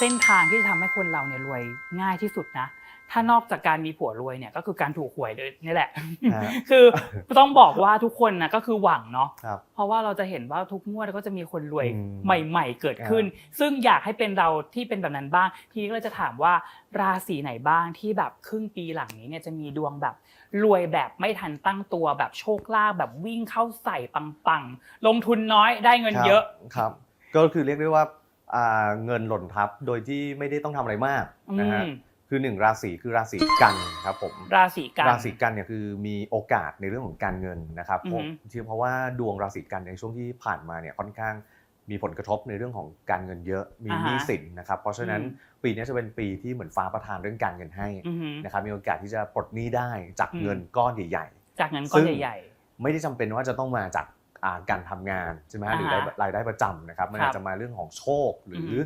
เส้นทางที่จะทำให้คนเราเนี่ยรวยง่ายที่สุดนะ ถ้านอกจากการมีผัวรวยเนี่ยก็คือการถูกหวยเลยนี่แหละ ฮะ คือต้องบอกว่าทุกคนนะก็คือหวังเนาะ ครับ เพราะว่าเราจะเห็นว่าทุกงวดก็จะมีคนรวยอืมใหม่ ๆ เกิดขึ้น ซึ่งอยากให้เป็นเราที่เป็นแบบนั้นบ้าง ทีนี้ก็เลยจะถามว่าราศีไหนบ้างที่แบบครึ่งปีหลังนี้เนี่ยจะมีดวงแบบรวยแบบไม่ทันตั้งตัวแบบโชคลาภแบบวิ่งเข้าใส่ปังๆ ลงทุนน้อยได้เงินครับ เยอะ ครับ ก็คือเรียกได้ว่าอ่า เงินหล่นทับโดยที่ไม่ได้ต้องทำอะไรมากนะฮะอืมคือหนึ่งราศีคือราศีกันครับผมราศีกันราศีกันเนี่ยคือมีโอกาสในเรื่องของการเงินนะครับอือผฮึมที่เพราะว่าดวงราศีกันในช่วงที่ผ่านมาเนี่ยค่อนข้างมีผลกระทบในเรื่องของการเงินเยอะมีหนี้สินนะครับ เพราะฉะนั้นอืมปีนี้จะเป็นปีที่เหมือนฟ้าประทานเรื่องการเงินให้อือหือนะครับมีโอกาสที่จะปลดหนี้ได้จากอืมเงินก้อนใหญ่จากเงินก้อนซึ่งใหญ่ ๆ ไม่ได้จำเป็นว่าจะต้องมาจากอ่า การทำงานใช่ไหมฮะหรืออ่าฮะรายได้ประจำนะครับมันครับอาจจะมาเรื่องของโชคหรืออฮึ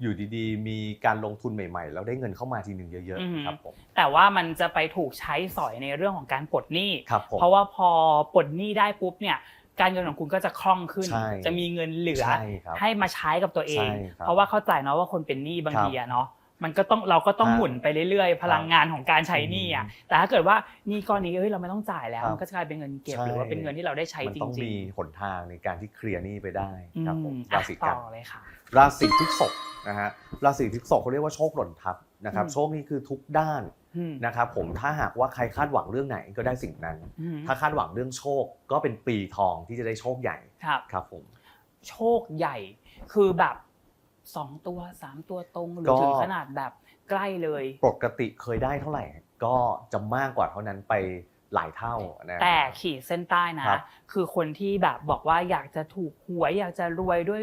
อยู่ดีๆ มีการลงทุนใหม่ ๆ แล้วได้เงินเข้ามาทีหนึ่งเยอะอือฮึๆครับผมๆแต่ว่ามันจะไปถูกใช้สอยในเรื่องของการปลดหนี้ครับผมเพราะว่าพอปลดหนี้ได้ปุ๊บเนี่ยการเงินของคุณก็จะคล่องขึ้นใช่จะมีเงินเหลือใช่ครับให้มาใช้กับตัวเองใช่ครับเพราะว่าเข้าใจเนาะว่าคนเป็นหนี้บางครับทีอะเนาะ มันก็ต้องเราก็ต้องครับหมุนไปเรื่อยๆ พลังงานของการใช้หนี้อะอืมแต่ถ้าเกิดว่าหนี้ก้อนนี้เอ้ยเราไม่ต้องจ่ายแล้วครับมันก็จะกลายเป็นเงินเก็บใช่หรือว่าเป็นเงินที่เราได้ใช้มันจต้องริงมีหนทางในการที่เคลียร์หนี้ไปได้ๆอืครับผมมราอะศีต่กันอเลยค่ะราศีพฤษภนะฮะราศีพฤษภเขาเรียกว่าโชคหล่นทับนะครับอืมโชคนี่คือทุกด้านอืมนะครับผมถ้าหากว่าใครคาดหวังเรื่องไหนก็ได้สิ่งนั้นอืมถ้าคาดหวังเรื่องโชคก็เป็นปีทองที่จะได้โชคใหญ่ครับครับผม โชคใหญ่คือแบบ สองตัวสามตัวตรงหรือก็ถึงขนาดแบบใกล้เลย ปกติเคยได้เท่าไหร่ ก็จะมากกว่าเท่านั้นไปหลายเท่านะแต่ขีดเส้นใต้นะครับคือคนที่แบบบอกว่าอยากจะถูกหวยอยากจะรวยด้วย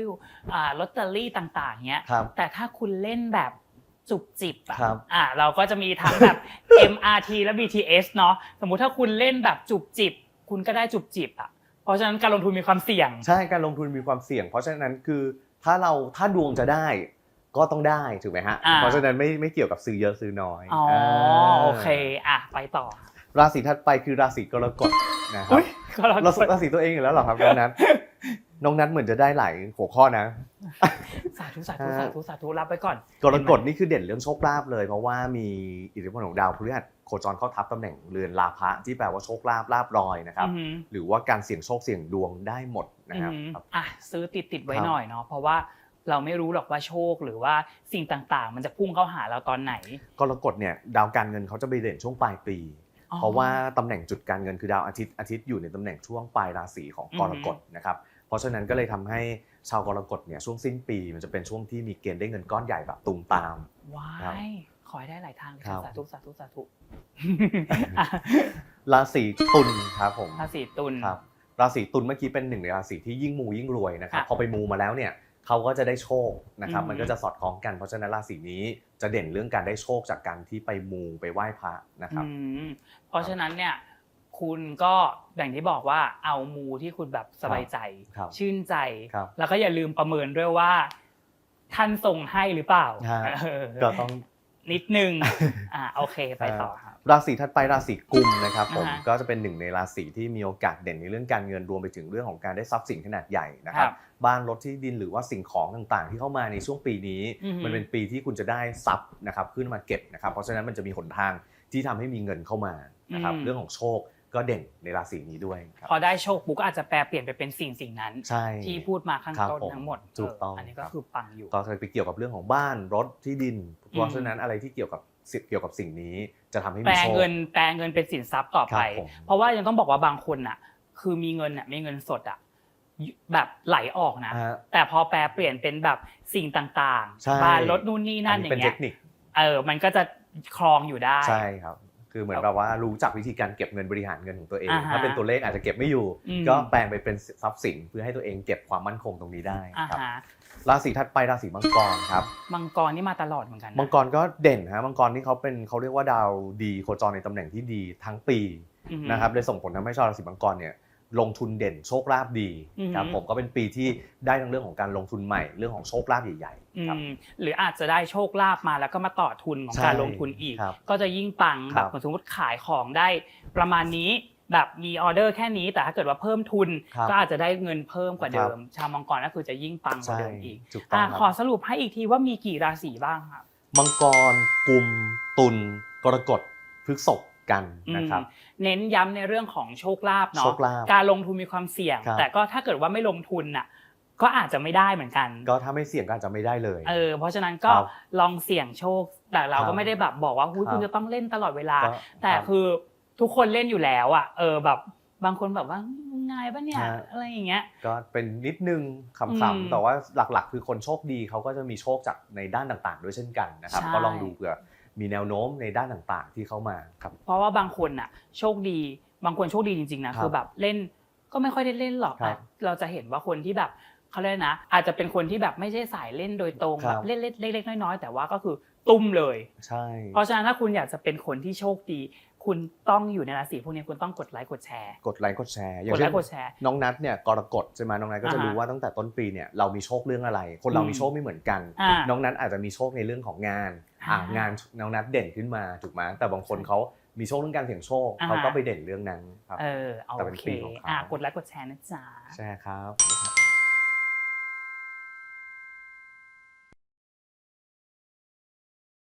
อ่าลอตเตอรี่ต่าง ๆเนี้ยครับแต่ถ้าคุณเล่นแบบจุบจิบอะครับอ่าเราก็จะมีทั้งแบบ MRT และ BTS เนาะสมมุติถ้าคุณเล่นแบบจุบจิบ คุณก็ได้จุบจิบอะเพราะฉะนั้นการลงทุนมีความเสี่ยง ใช่การลงทุนมีความเสี่ยง เพราะฉะนั้นคือ ถ้าเราถ้าดวงจะได้ก็ต้องได้ถูกไหมฮะ อ่า เพราะฉะนั้นไม่ไม่เกี่ยวกับซื้อเยอะซื้อน้อยอ๋อาโอเคอะไปต่อราศีถัดไปคือราศีกรกฎนะครัอุ้บยก็เราราศีราศีตัวเองอยู่แล้วเหรอครับน้องนัทน้องนัทเหมือนจะได้หลายหัวข้อนะสา ธุสาธุสาธุสาธุรับไปก่อน กรกฎนี่คือเด่นเรื่องโชคลาภเลย เพราะว่ามีอิทธิพลของดาวพฤหัสโคจรเข้าทับตำแหน่งเรือนลาภะที่แปลว่าโชคลาภลาภลอยนะครับอือหือหรือว่าการเสี่ยงโชคเสี่ยงดวงได้หมดนะครับอืมครับอะซื้อติดติดๆไว้ครับหน่อยเนาะเพราะว่าเราไม่รู้หรอกว่าโชคหรือว่าสิ่งต่างๆ มันจะพุ่งเข้าหาเราตอนไหน กรกฎเนี่ยดาวการเงินเขาจะไปเด่นช่วงปลายปีอ๋อเพราะว่าตำแหน่งจุดการเงินคือดาวอาทิตย์อาทิตย์อยู่ในตำแหน่งช่วงปลายราศีของกรกฎนะครับ เพราะฉะนั้นก็เลยทำให้ชาวกรกฎเนี่ยช่วงสิ้นปีมันจะเป็นช่วงที่มีเกณฑ์ได้เงินก้อนใหญ่แบบตุมตามว้าครับยขอให้ได้หลายทางเลยครัค่ะบสาธุสาธุสาธุอะราศีตุลครับผมราศีตุลครับราศีตุลเมื่อกี้เป็นหนึ่งในราศีที่ยิ่งมูยิ่งรวยนะครับค่ะพอไปมูมาแล้วเนี่ยเขาก็จะได้โชคนะครับอืมมันก็จะสอดคล้องกันเพราะฉะนั้นราศีนี้จะเด่นเรื่องการได้โชคจากการที่ไปมูไปไหว้พระนะครับอืมเพราะฉะนั้นเนี่ย คุณก็อย่างที่บอกว่าเอามูที่คุณแบบสบายใจ ครับชื่นใจ ครับแล้วก็อย่าลืมประเมินด้วยว่า ท่านทรงให้หรือเปล่าฮะ เออก็ต้อง นิดนึง อ่าโอเคไปต่อครับ ราศีถัดไปราศีกุมนะครับผมอ่าฮะก็จะเป็นหนึ่งในราศีที่มีโอกาสเด่นในเรื่องการเงินรวมไปถึงเรื่องของการได้ทรัพย์สินขนาดใหญ่นะครับครับบ้านรถที่ดินหรือว่าสิ่งของต่างๆ ที่เข้ามาในช่วงปีนี้ อือฮึมันเป็นปีที่คุณจะได้ทรัพย์นะครับขึ้นมาเก็บนะครับเพราะฉะนั้นมันจะมีหนทางที่ทำให้มีเงินเข้ามานะครับอืม เรื่องของโชค ก็เด่นในราศีนี้ด้วยครับ พอได้โชคปุ๊บก็อาจจะแปลเปลี่ยนไปเป็นสิ่งสิ่งนั้น ใช่ ที่พูดมาข้างครับต้นผมทั้งหมดถูกต้องเอันนี้ก็ครับ คือปังอยู่ ก็จะไปเกี่ยวกับเรื่องของบ้านรถที่ดิน เพราะฉะนั้นอะไรที่เกี่ยวกับสิ่งเกี่ยวกับสิ่งนี้จะทำให้แปมีลโชค เงินแปลเงินเป็นสินทรัพย์ต่อไป ครับผมเพราะว่ายังต้องบอกว่าบางคนน่ะ คือมีเงินน่ะมีเงินสดอะแบบไหลออกนะ ฮะแต่พอแปลเปลี่ยนเป็นแบบสิ่งต่างใช่ ๆบ้านรถนู่นนี่นั่นอเป็ย่านงเทเงี้ยคนิคเออมันก็จะคลองอยู่ได้ ใช่ครับ คือเหมือนแบบว่ารู้จักวิธีการเก็บเงินบริหารเงินของตัวเองอ่าฮะถ้าเป็นตัวเลขอาจจะเก็บไม่อยู่อืมก็แปลงไปเป็นทรัพย์สินเพื่อให้ตัวเองเก็บความมั่นคงตรงนี้ได้อ่าครับฮะราศีถัดไปราศีมังกรครับมังกรนี่มาตลอดเหมือนกันนะมังกรก็เด่นฮะมังกรนี่เขาเป็นเขาเรียกว่าดาวดีโคจรในตำแหน่งที่ดีทั้งปีอือฮึนะครับเลยส่งผลทำให้ชาวราศีมังกรเนี่ย ลงทุนเด่นโชคลาภดีอือฮึครับผมก็เป็นปีที่ได้ทั้งเรื่องของการลงทุนใหม่เรื่องของโชคลาภใหญ่อืๆครับมหรืออาจจะได้โชคลาภมาแล้วก็มาต่อทุนของใช่การลงทุนอีกครับก็จะยิ่งปังคแบรับบสมมติขายของได้ประมาณนี้แบบมีออเดอร์แค่นี้แต่ถ้าเกิดว่าเพิ่มทุนครับก็อาจจะได้เงินเพิ่มกว่าเดิครัมบชาวมังกรก็คือจะยิ่งปังกว่าใช่เดิมอีกถูกต้องอะคขอรับสรุปให้อีกทีว่ามีกี่ราศีบ้างครับมังกรกุมตุลกรกฎพฤษภ กันนะครับอืมเน้นย้ำในเรื่องของโชคลาภเนาะโชคลาภการลงทุนมีความเสี่ยงครับแต่ก็ถ้าเกิดว่าไม่ลงทุนน่ะก็อาจจะไม่ได้เหมือนกัน ก็ถ้าไม่เสี่ยงก็อาจจะไม่ได้เลย เออ เพราะฉะนั้นก็ครับลองเสี่ยงโชค แต่เราครัก็บไม่ได้แบบบอกว่าหุ้ยครับคุณจะต้องเล่นตลอดเวลาก็แต่รับคือทุกคนเล่นอยู่แล้วอะ เออแบบบางคนแบบว่าง่ายปะเนี่ยฮะอะไรอย่างเงี้ย ก็เป็นนิดนึงขอืมำๆแต่ว่าหลักๆ คือคนโชคดีเขาก็จะมีโชคจากในด้านต่างๆ ด้วยเช่นกันนะครับใช่ก็ลองดูเผื่อ มีแนวโน้มในด้านต่างๆ ที่เข้ามาครับ เพราะว่าบางคนอะโชคดี บางคนโชคดีจริงๆนะครับคือแบบเล่นก็ไม่ค่อยได้เล่นหรอกครับแต่เราจะเห็นว่าคนที่แบบเขาเรียกนะ อาจจะเป็นคนที่แบบไม่ใช่สายเล่นโดยตรงครัแบบบเล่นเล็กๆน้อยๆแต่ว่าก็คือตุ้มเลย ใช่ เพราะฉะนั้นถ้าคุณอยากจะเป็นคนที่โชคดี คุณต้องอยู่ในราศีพวกนี้คุณต้องกดไลค์กดแชร์ กดไลค์กดแชร์อย่ากงดไลเช่นค์กดแชร์ น้องนัทเนี่ยกรกฎใช่ไหมน้องนัทก็จะอ่าฮะรู้ว่าตั้งแต่ต้นปีเนี่ยเรามีโชคเรื่องอะไร คนเราอืมมีโชคไม่เหมือนกัน อ่าน้องนัทอาจจะมีโชคในเรื่องของงานอ่าอ่างานน้องนัทเด่นขึ้นมาถูกไหมแต่บางคนเขามีโชคเรื่องการเสี่ยงโชคอ่าฮะ เขาก็ไปเด่นเรื่องนั้นครับ เออโอแต่เป็นเคปีของเขา อะกดไลค์กดแชร์นะจ๊ะ ใช่ครับ